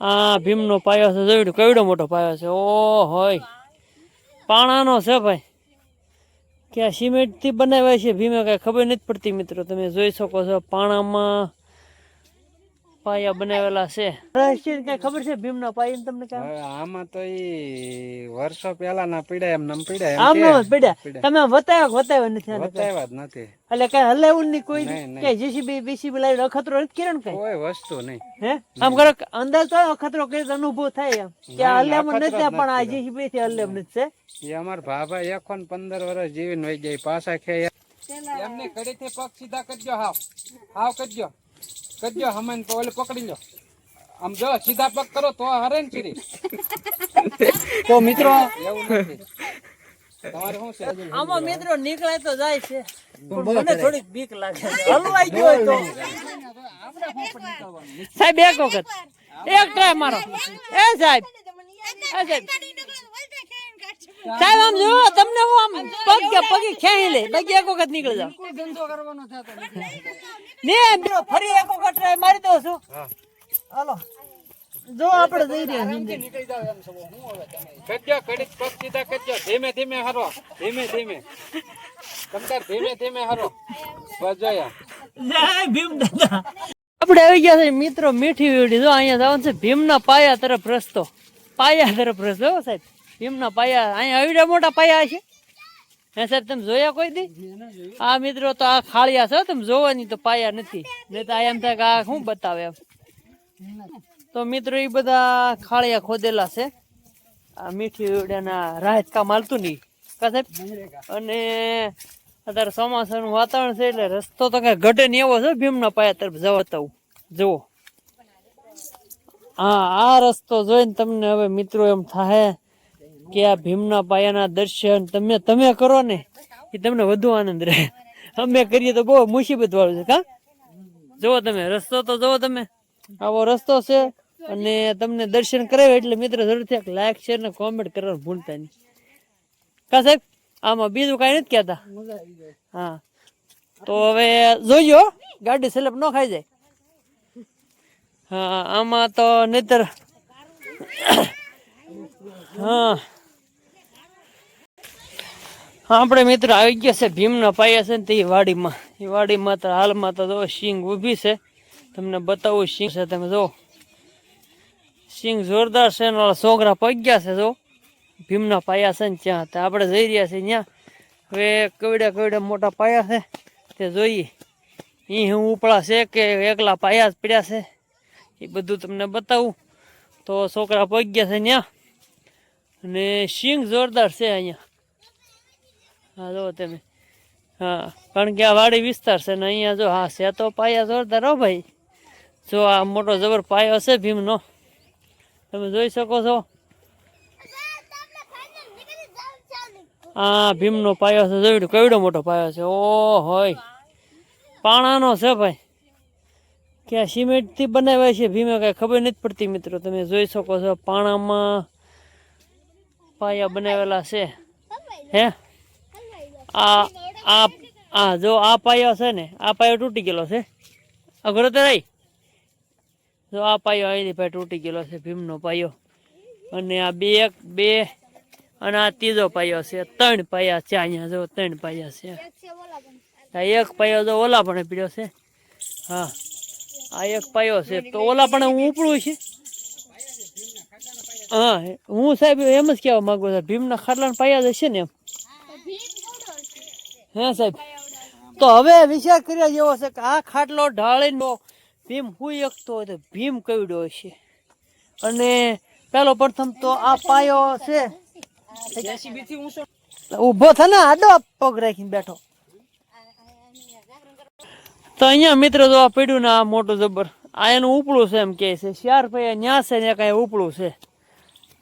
આ ભીમનો પાયો છે, જોયું કેવડો મોટો પાયો છે? ઓ હોય. પાણાનો છે ભાઈ. કે સિમેન્ટથી બનાવ્યા છે, ભીમે કાંઈ ખબર નથી પડતી મિત્રો. તમે જોઈ શકો છો, પાણામાં પાયા બનાવેલા છે. રહસ્ય કઈ ખબર છે? ભીમના પાયા તમને કઈ? આમાં તો ઈ વર્ષો પહેલા ના પીડા એમ નમ પીડા આમ નો પડ્યા તમે વતાવ્યો વતાવ્યો નથી વતાવ્યા જ નથી. એટલે કઈ હલાવું ની કોઈ. કે જીસીબી બીસીબી લાવી અખતરો કિરણ કઈ? કોઈ વસ્તુ નહીં. હે? આમ કરો અંદાજ તો અખતરો કરી અનુભવ થાય એમ. કે ના, હલેમ નથી પણ આ. જીસીબી થી હલેમ નથી છે? એ અમાર ભાભા એકો ને પંદર વર્ષ જીવીને વહી જાય પાછા ખે એમને ઘડીથી પગ સીધા કરજો હાવ. હાવ કરજો. કરજો હમન તો ઓલે પકડી લો. આમ જો સીધા પગ કરો તો હરે ને ફીરી. તો મિત્રો એવું નથી. તમારે શું છે? આમાં મિત્રો નીકળાય તો જાય છે. મને થોડીક બીક લાગે હલવાઈ ગયો તો. સાહેબ એક વખત. એક ટ્રાય મારો. એ સાહેબ. એ સાહેબ. સાહેબ આમ જો તમને હું આમ પગ કે પગે ખેંચી લે બાકી એક વખત નીકળી જાવ ને મિત્રો ફરી એક વખત ટ્રાય મારી દઉં છું. હાલો. જો આપણે જઈ રહ્યા છીએ કજ્જો કડી પગ સીધા કજ્જો ધીમે ધીમે હરો. ધીમે ધીમે. તમતાર ધીમે ધીમે હરો. બજાયા જય ભીમ દાદા. આપણે આવી ગયા છે મિત્રો મીઠી વીડી જો અહીંયા જવાનું છે ભીમના પાયા તરફ રસ્તો. પાયા તરફ રસ્તો હો સાહેબ. ભીમના પાયા અહીંયા આવડા મોટા પાયા છે. હે સાહેબ તમે જોયા કોઈ દી? આ મિત્રો તો આ ખાળિયા છે તમે જોવાની તો પાયા નથી. નહીં તો આ એમ થાય કે આ શું બતાવે એમ. તો મિત્રો એ બધા ખાળિયા ખોદેલા છે. આ મીઠી વીડિયાના રાહત કામ હાલતું નહીં. કા સાહેબ? અને અત્યારે ચોમાસાનું વાતાવરણ છે એટલે રસ્તો તો કઈ ઘટે નહીં એવો છે ભીમના પાયા તરફ જવા હું જુઓ. હા આ રસ્તો જોઈને તમને હવે મિત્રો એમ થાય કે આ ભીમના પાયાના દર્શન તમે તમે કરો ને, એ તમને વધુ આનંદ રહે. અમે કરીએ તો બહુ મુસીબત વાળું છે, કા? જુઓ તમે, રસ્તો તો જુઓ તમે. આવો રસ્તો છે અને તમને દર્શન કરાવે એટલે મિત્ર જરૂરથી એક લાઈક શેર ને કોમેન્ટ કરવાનું ભૂલતા નહીં. કા સાહેબ, આમાં બીજું કાંઈ નથી કહેતા? હા. તો હવે જોઈજો ગાડી સેલેપ ન ખાઈ જાય. હા, આમાં તો નહીતર, હા. આપણે મિત્ર આવી ગયા છે ભીમના પાયા છે ને તે વાડીમાં. એ વાડીમાં તો હાલમાં તો જો સિંગ ઊભી છે. તમને બતાવું સિંગ છે તમે જો. સિંગ જોરદાર છે ને ઓલા છોકરા પગ્યા છે જો. ભીમના પાયા છે ને ત્યાં. તો આપણે જઈ રહ્યા છીએ ત્યાં. હવે કવડ્યા કવડ્યા મોટા પાયા છે. તે જોઈએ. એ હું ઉપળા છે કે એકલા પાયા જ પડ્યા છે. એ બધું તમને બતાવું. તો છોકરા પગ્યા છે ત્યાં. અને સિંગ જોરદાર છે અહીંયા. હા જો તમે. હા, કારણ કે આ વાડી વિસ્તાર છે ને અહીંયા જો હા છે તો પાયા જોરદાર હો ભાઈ. જો આ મોટો જબર પાયો છે ભીમનો. તમે જોઈ શકો છો. આ ભીમનો પાયો છે, જોયું, કેવડો મોટો પાયો છે? ઓ હોય. પાણાનો છે ભાઈ. ક્યાં સિમેન્ટથી બનાવ્યા છે ભીમે કાંઈ ખબર નથી પડતી મિત્રો. તમે જોઈ શકો છો, પાણામાં પાયા બનાવેલા છે. હે? આ આ આ, જો આ પાયો છે ને, આ પાયો તૂટી ગયેલો છે. અઘરો તો રહી. જો આ પાયો અહીંથી ભાઈ તૂટી ગયેલો છે, ભીમનો પાયો. અને આ બે એક બે, અને આ ત્રીજો પાયો છે, ત્રણ પાયા છે અહીંયા, જો ત્રણ પાયા છે. એક પાયો જો ઓલા પણ પીડ્યો છે. હા, આ એક પાયો છે, તો ઓલા પણ હું ઉપડું છે? હા, હું સાહેબ એમ જ કહેવા માગું છું, ભીમના ખાટલાના પાયા જ છે ને એમ? હે સાહેબ? તો હવે વિચાર કર્યા જેવો છે કે આ ખાટલો ઢાળીનો ભીમ હુઈ એકતો હોય તો ભીમ કવડ્યો હશે? અને પેલો પ્રથમ તો આ પાયો છે. ઊભો થા ને, આડો પગ રાખીને બેઠો. તો અહીંયા મિત્રો જો આ પડ્યું ને આ મોટું જબર, આ એનું ઉપડું છે એમ કે છે. ચાર પાયા ન્યા છે ને કાંઈ ઉપડું છે.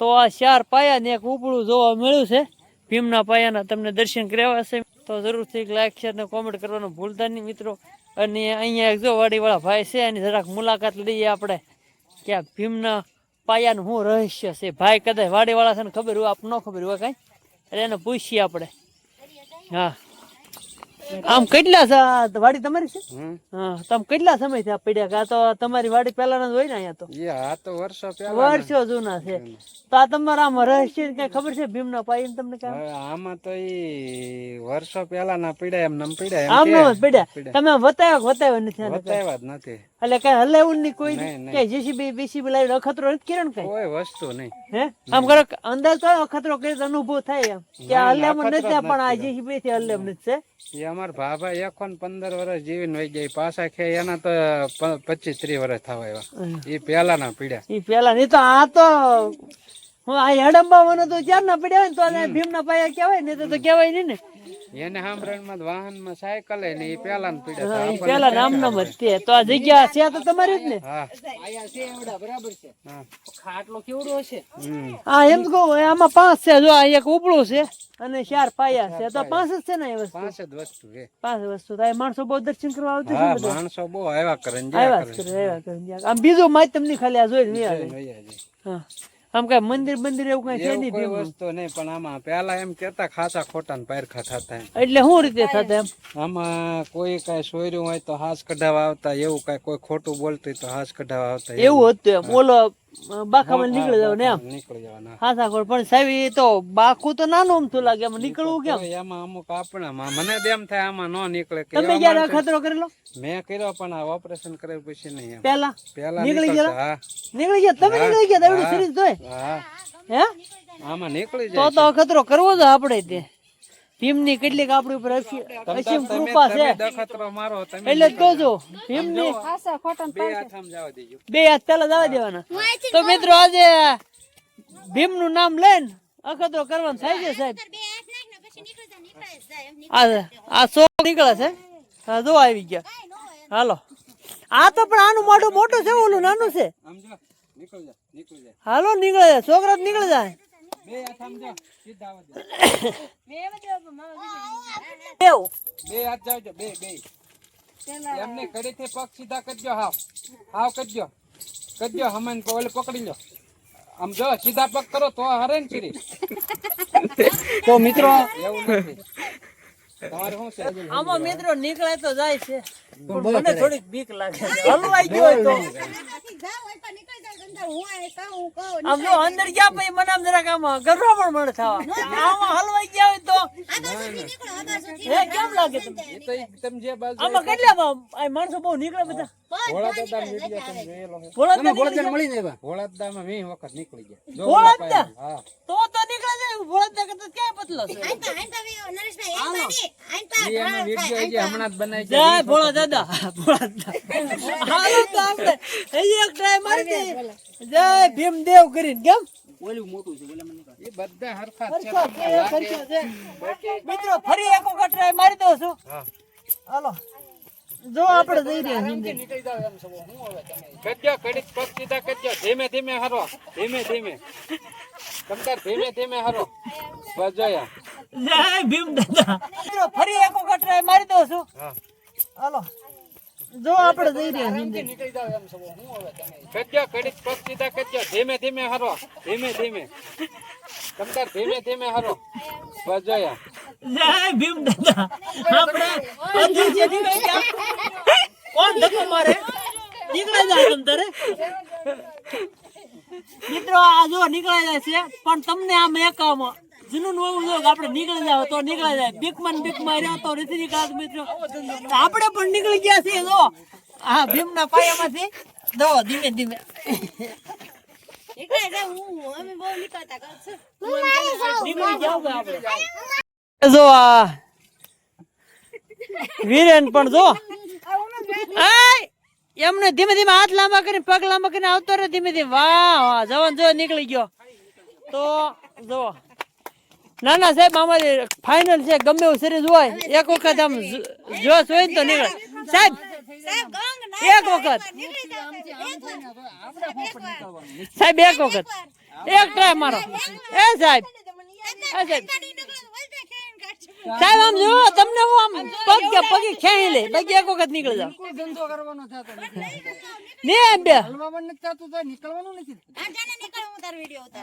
તો આ ચાર પાયા ને એક ઉપડું જોવા મળ્યું છે. ભીમના પાયાના તમને દર્શન કરાવ્યા હશે તો જરૂરથી લાઈક શેર ને કોમેન્ટ કરવાનું ભૂલતા નહીં મિત્રો. અને અહીંયા એક જો વાડીવાળા ભાઈ છે, એની જરાક મુલાકાત લઈએ આપણે. કે આ ભીમના પાયાનું શું રહસ્ય છે. ભાઈ કદાચ વાડીવાળા છે ને ખબર હોય, આપ ન ખબર હોય કાંઈ. એટલે એને પૂછીએ આપણે. હા. આમ કેટલા વાડી તમારી છે? તમે કેટલા સમય થયા પડ્યા કે આ તો તમારી વાડી પેલાના જ હોય ને અહીંયા તો? આ તો વર્ષો વર્ષો જૂના છે. તો આ તમારા આમ રહસ્ય કઈ ખબર છે? ભીમ ના પાઈ તમને કઈ? આમાં તો ઈ વર્ષો પેલા ના પીડ્યા એમ નમ પીડ્યા આમ કે. પીડ્યા. તમે વતાવ્યો વતાવ્યો નથી વતાવ્યા જ નથી. એટલે કઈ હલેવું નહીં કોઈ. કે જેસીબી બીસીબી લાવી અખતરો નથી? કર્યો ને કઈ? કોઈ વસ્તુ નહીં. હે? આમ કરો અંદાજ તો અખતરો કરી તો અનુભવ થાય એમ. કે આ હલેમ નથી પણ આ જેસીબી થી હલેમ નથી છે? એ અમાર ભાભા એકો પંદર વર્ષ જીવીને વહી જાય પાછા ખે એના તો પચીસ ત્રીસ વર્ષ થવા એવા એ પેલાના પીડા એ પેલા નહીં તો આ તો હું આ હડંબાવાનો તો ના પડ્યા હોય ને તો આ ભીમ ના પાયા કહેવાય ને તો કહેવાય નહીં ને. એને સાંભળવામાં વાહન સાયકલ ને એ પહેલા ના પીડ્યા હા, હતા. ઈ પેલા નામ નામ જ તો. આ જગ્યા છે તો તમારી જ ને? હા. બરાબર છે. ખાટલો કેવડો હશે? હા એમ કહું આમાં પાંચ છે. જો આ એક ઉપડું છે અને ચાર પાયા છે. તો પાંચ જ છે ને એ વસ્તુ? પાંચ જ વસ્તુ છે. પાંચ વસ્તુ. તો માણસો બહુ દર્શન કરવા આવતા છે બધા? માણસો બહુ આવ્યા કરે આવ્યા કરે. આવ્યા કરે. આમ બીજું માહિતી તમને ખાલી આ. વહ્યા જાય. હા. આમ કઈ મંદિર મંદિર એવું કઈ છે નહીં કોઈ વસ્તુ નહીં પણ આમાં પેલા એમ કેતા ખાસા ખોટા ને પારખા થતા. એટલે શું રીતે થતા એમ? આમાં કોઈ કઈ સોયરું હોય તો હાસ કઢાવા આવતા એવું કઈ કોઈ ખોટું બોલતું હોય તો હાસ કઢાવા આવતા એવું હતું એમ? ઓલો બાખામાં નીકળી જાવ ને એમ? નીકળી જવાના હા. સાખોડ પણ સાહેબ એ તો બાકું તો નાનું અમથું લાગે એમ નીકળવું કેમ? એમાં અમુક આપણા મને એમ થાય આમાં ન નીકળે તમે જયારે ખતરો કરેલો? મેં કર્યો પણ આ ઓપરેશન કર્યા પછી નહીં પેલા પેલા નીકળી ગયા? નીકળી ગયા? તમે નીકળી ગયા? દવડી સિરીઝ જોઈ? હે. આમાં નીકળી જાય તો અખતરો કરવો જ આપણે તે. ભીમની કેટલીક આપણી ઉપર અસીમ કૃપા છે. તમે દખતરો મારો તમે એટલે જ કહું છું ભીમની બે હાથામાં જવા હાથ પેલા જવા દેવાના. તો મિત્રો આજે ભીમનું નામ લઈને અખતરો કરવાનું થાય છે સાહેબ. આ સો નીકળે છે. હા જો આવી ગયા. હાલો. આ તો પણ આનું મોઢું મોટું છે ઓલું નાનું છે. હાલો નીકળે જાય છોકરા નીકળે જાય. બે હાથ જાવજો બે બે એમને કડીથી પગ સીધા કરજો હાવ. હાવ કરજો. કરજો હમન ઓલે પકડી લો. આમ જો સીધા પગ કરો તો હરે ને કરી તો મિત્રો એવું નથી. આમાં મિત્રો નીકળે તો જાય છે. પણ મને થોડીક બીક લાગે હલવાઈ ગયો હોય તો. આમ જો અંદર ગયા પછી મને આમ જરાક આમ પણ મળે થવા. આમાં હલવાઈ ગયા હોય તો. હે કેમ લાગે તમને? આમાં કેટલા માણસો બહુ નીકળે બધા. ભોળા દાદા વીડિયો તમે જોયેલો છે ભોળા તમે ભોળાદાન મળી જાય ભોળા દાદામાં વીસ વખત નીકળી ગયા. જો ભોળા ઓલા દાદા? પાયા. હા. તો તો નીકળે છે. ભોળા કરતા ક્યાંય પતલો છે? ઈ એનો વીડિયો જે હમણાં જ બનાવી છે. જય ભોળા દાદા. ભોળા દાદા હાલો તો આપણે હજી એક ટ્રાય મારી દઈએ જય ભીમદેવ કરીને કેમ? ઓલું મોટું છે ઓલા મને એ બધા હરખા છે. ખર્ચો છે, ખર્ચો છે. મિત્રો ફરી એક વખત ટ્રાય મારી દઉં છું. હાલો. જો આપણે જઈ રહ્યા છીએ કરજો કડીક પગ સીધા કરજો ધીમે ધીમે હરો. ધીમે ધીમે. તમતાર ધીમે ધીમે હરો. બસ જોયા જય ભીમ દાદા. ફરી એક વખત ટ્રાય મારી દઉં છું. હા. હાલો. જો આપણે જઈ રહ્યા છીએ કરજો કડીક પગ સીધા કરજો ધીમે ધીમે હરો. ધીમે ધીમે. તમતાર ધીમે ધીમે હરો. બસ જોયા જય ભીમ દાદા. આપણે નીકળી. કોણ ધક્કો મારે? નીકળી જાય તમ તારે મિત્રો આ જો નીકળી જાય છે પણ તમને આમ એક આમ જૂનું નવું જો કે આપણે નીકળી જાવ તો નીકળી જાય. બીકમાં બીકમાં રહ્યા તો નથી નીકળાતું મિત્રો. આપણે પણ નીકળી ગયા છીએ જો. હા ભીમના પાયામાંથી. દો ધીમે ધીમે. જો આ વીરેન પણ જો! એમને ધીમે ધીમે હાથ લાંબા કરીને, પગ લાંબા કરીને આવતો રહે ધીમે ધીમે. વાહ વાહ જવાન જો નીકળી ગયો. તો જો ના ના સાહેબ અમારી ફાઇનલ છે, ગમે એવું સિરીઝ હોય, એક વખત આમ જો- હોય તો નીકળે. સાહેબ, એક વખત. સાહેબ, એક વખત. એક ટ્રાય મારો. એ સાહેબ. સાહેબ. સાહેબ આમ જો તમને હું આમ પગ પગે ખેંચી લે. બાકી એક વખત નીકળી જાવ ધંધો કરવાનો થતો ને એમ બે. હલવા પણ નથી થતું તો નીકળવાનું નથી. નીકળ હું તાર વીડિયો ઉતાર.